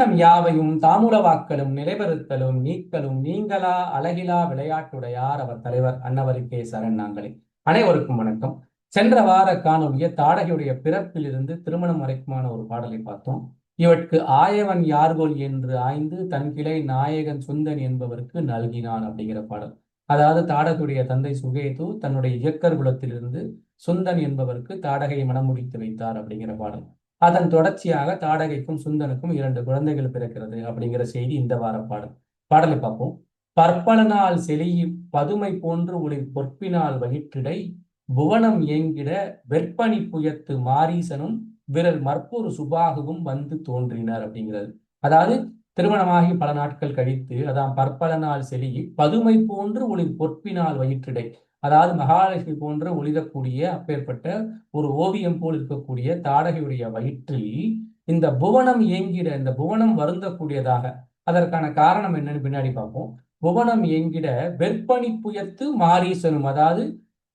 உலகம் யாவையும் தாமுலவாக்கலும் நிலைபெறுத்தலும் நீக்கலும் நீங்களா அழகிலா விளையாட்டுடையார் அவர் தலைவர் அன்னவருக்கே சரண் நாங்களே. அனைவருக்கும் வணக்கம். சென்ற வார காணொலிய தாடகையுடைய பிறப்பிலிருந்து திருமணம் வரைக்குமான ஒரு பாடலை பார்த்தோம். இவற்கு ஆயவன் யார்கோல் என்று ஆய்ந்து தன் கிளை நாயகன் சுந்தன் என்பவருக்கு நல்கினான் அப்படிங்கிற பாடல். அதாவது தாடகுடைய தந்தை சுகேது தன்னுடைய இயக்கர் குலத்திலிருந்து சுந்தன் என்பவருக்கு தாடகையை மனம் முடித்து வைத்தார் அப்படிங்கிற பாடல். அதன் தொடர்ச்சியாக தாடகைக்கும் சுந்தனுக்கும் இரண்டு குழந்தைகள் பிறக்கிறது அப்படிங்கிற செய்தி இந்த வார பாடல். பாடலை பார்ப்போம். பற்பல நாள் செலியி பதுமை போன்று ஒளிர் பொற்பினால் வகிற்றிடை புவனம் ஏங்கிட வெற்பனி புயத்து மாரீசனும் விரல் மற்பொரு சுபாகுவும் வந்து தோன்றினர் அப்படிங்கிறது. அதாவது திருமணமாகி பல நாட்கள் கழித்து அதான் பற்பல நாள் செலி பதுமை போன்று ஒளிர் பொற்பினால் வயிற்றிடை அதாவது மகாலட்சுமி போன்று ஒளிரக்கூடிய அப்பேற்பட்ட ஒரு ஓவியம் போல் இருக்கக்கூடிய தாடகையுடைய வயிற்றில் இந்த புவனம் இயங்கிட இந்த புவனம் வருந்தக்கூடியதாக. அதற்கான காரணம் என்னன்னு பின்னாடி பார்ப்போம். புவனம் இயங்கிட வெற்பனி புயத்து மாரீசனும் அதாவது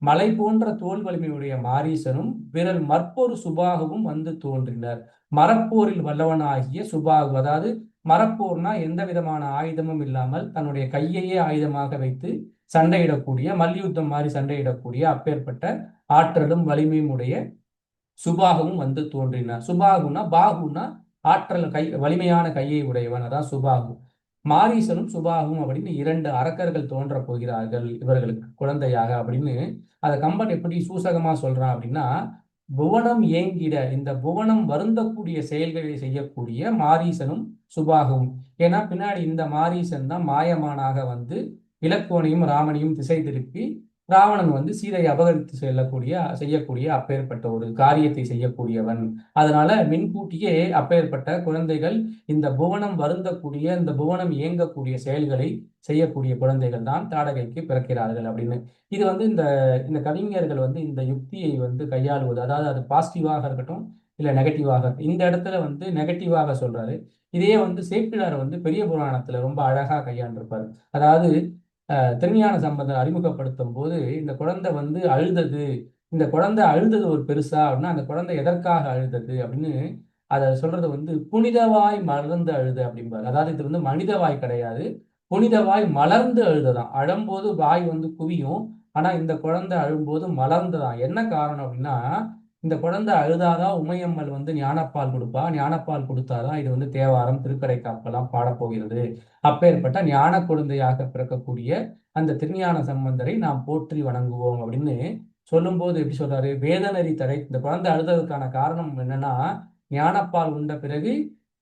மலை போன்ற தோல் வலிமையுடைய மாரீசனும் விரல் மற்பொரு சுபாகவும் வந்து தோன்றினர். மரப்போரில் வல்லவனாகிய சுபாகு. அதாவது மரப்போர்னா எந்த விதமான ஆயுதமும் இல்லாமல் தன்னுடைய கையையே ஆயுதமாக வைத்து சண்டையிடக்கூடிய மல்யுத்தம் மாதிரி சண்டையிடக்கூடிய அப்பேற்பட்ட ஆற்றலும் வலிமையும் உடைய சுபாகவும் வந்து தோன்றினார். சுபாகுனா பாகுனா ஆற்றல் கை வலிமையான கையை உடையவன். அதான் சுபாகு. மாரீசனும் சுபாகும் அப்படின்னு இரண்டு அரக்கர்கள் தோன்ற போகிறார்கள் இவர்களுக்கு குழந்தையாக அப்படின்னு. அதை கம்பன் எப்படி சூசகமா சொல்றான் அப்படின்னா புவனம் ஏங்கிட இந்த புவனம் வருந்தக்கூடிய செயல்களை செய்யக்கூடிய மாரீசனும் சுபாகவும் ஏன்னா பின்னாடி இந்த மாரீசன் தான் மாயமானாக வந்து இலக்கோனையும் ராமனையும் திசை திருப்பி ராவணன் வந்து சீதையை அபகரித்து செல்லக்கூடிய செய்யக்கூடிய அப்பேற்பட்ட ஒரு காரியத்தை செய்யக்கூடியவன். அதனால மின்கூட்டியே அப்பேற்பட்ட குழந்தைகள் இந்த புவனம் வருந்தக்கூடிய இந்த புவனம் இயங்கக்கூடிய செயல்களை செய்யக்கூடிய குழந்தைகள் தான் தாடகைக்கு பிறக்கிறார்கள் அப்படின்னு. இது வந்து இந்த இந்த கவிஞர்கள் வந்து இந்த யுக்தியை வந்து கையாளுவது அதாவது அது பாசிட்டிவாக இருக்கட்டும் இல்ல நெகட்டிவாக இந்த இடத்துல வந்து நெகட்டிவாக சொல்றாரு. இதையே வந்து சேப்பிடார் வந்து பெரிய புராணத்துல ரொம்ப அழகா கையாண்டிருப்பாரு. அதாவது திருஞான சம்பந்தம் அறிமுகப்படுத்தும் போது இந்த குழந்தை வந்து அழுதது இந்த குழந்தை அழுதது ஒரு பெருசா அப்படின்னா அந்த குழந்தை எதற்காக அழுதது அப்படின்னு அதை சொல்றது வந்து புனிதவாய் மலர்ந்து அழுது அப்படிம்பாரு. அதாவது இது வந்து மனித வாய் கிடையாது. புனிதவாய் மலர்ந்து அழுதுதான். அழும்போது வாய் வந்து குவியும். ஆனா இந்த குழந்தை அழும்போது மலர்ந்துதான். என்ன காரணம் அப்படின்னா இந்த குழந்தை அழுதாதான் உமையம்மல் வந்து ஞானப்பால் கொடுப்பா. ஞானப்பால் கொடுத்தாதான் இது வந்து தேவாரம் திருக்கடை காப்பெல்லாம் பாடப்போகிறது. அப்பேற்பட்ட ஞான குழந்தையாக பிறக்கக்கூடிய அந்த திருஞான சம்பந்தரை நாம் போற்றி வணங்குவோம் அப்படின்னு சொல்லும்போது எப்படி சொல்றாரு? வேதநெறி தடை. இந்த குழந்தை அழுததுக்கான காரணம் என்னன்னா ஞானப்பால் உண்ட பிறகு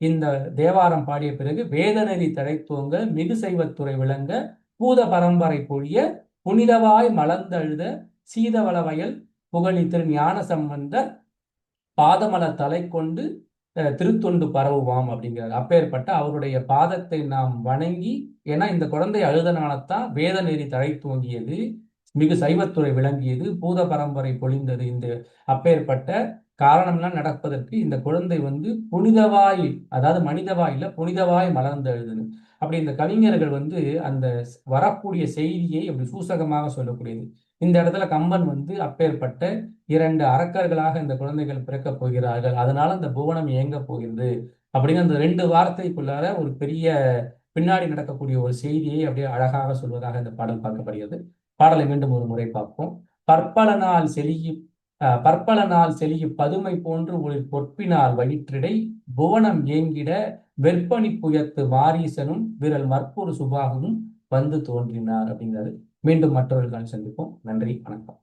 இந்த தேவாரம் பாடிய பிறகு வேதநெறி தடைத்துவங்க மிகு செய்வத்துறை விளங்க பூத பரம்பரை பொழிய புனிதவாய் மலர்ந்தழுத சீதவள வயல் புகழி திரு ஞான சம்பந்த பாதமல தலை கொண்டு திருத்தொண்டு பரவுவாம் அப்படிங்கிறார். அப்பேற்பட்ட அவருடைய பாதத்தை நாம் வணங்கி ஏன்னா இந்த குழந்தை அழுதனால்தான் வேத நெறி தழை துவங்கியது மிகு சைவத்துறை விளங்கியது பூத பரம்பரை பொழிந்தது இந்த அப்பேற்பட்ட காரணம்லாம் நடப்பதற்கு இந்த குழந்தை வந்து புனிதவாய் அதாவது மனிதவாயில புனிதவாய் மலர்ந்து எழுதுது அப்படி இந்த கவிஞர்கள் வந்து அந்த வரக்கூடிய செய்தியை அப்படி சூசகமாக சொல்லக்கூடியது. இந்த இடத்துல கம்பன் வந்து அப்பேற்பட்ட இரண்டு அரக்கர்களாக இந்த குழந்தைகள் பிறக்கப் போகிறார்கள். அதனால இந்த புவனம் இயங்க போகிறது. அப்படின்னு அந்த ரெண்டு வார்த்தைக்குள்ளார ஒரு பெரிய பின்னாடி நடக்கக்கூடிய ஒரு செய்தியை அப்படியே அழகாக சொல்வதாக இந்த பாடல் பார்க்கப்படுகிறது. பாடலை மீண்டும் ஒரு முறை பார்ப்போம். பற்பல நாள் செலுகி பற்பல நாள் செலுகி பதுமை போன்று ஒரு பொற்பினால் வயிற்றிடை புவனம் ஏங்கிட வெற்பனி புயத்து வாரீசனும் விரல் மற்பொரு சுபாகவும் வந்து தோன்றினார் அப்படிங்கிறது. மீண்டும் மற்றவர்கள் சந்திப்போம். நன்றி வணக்கம்.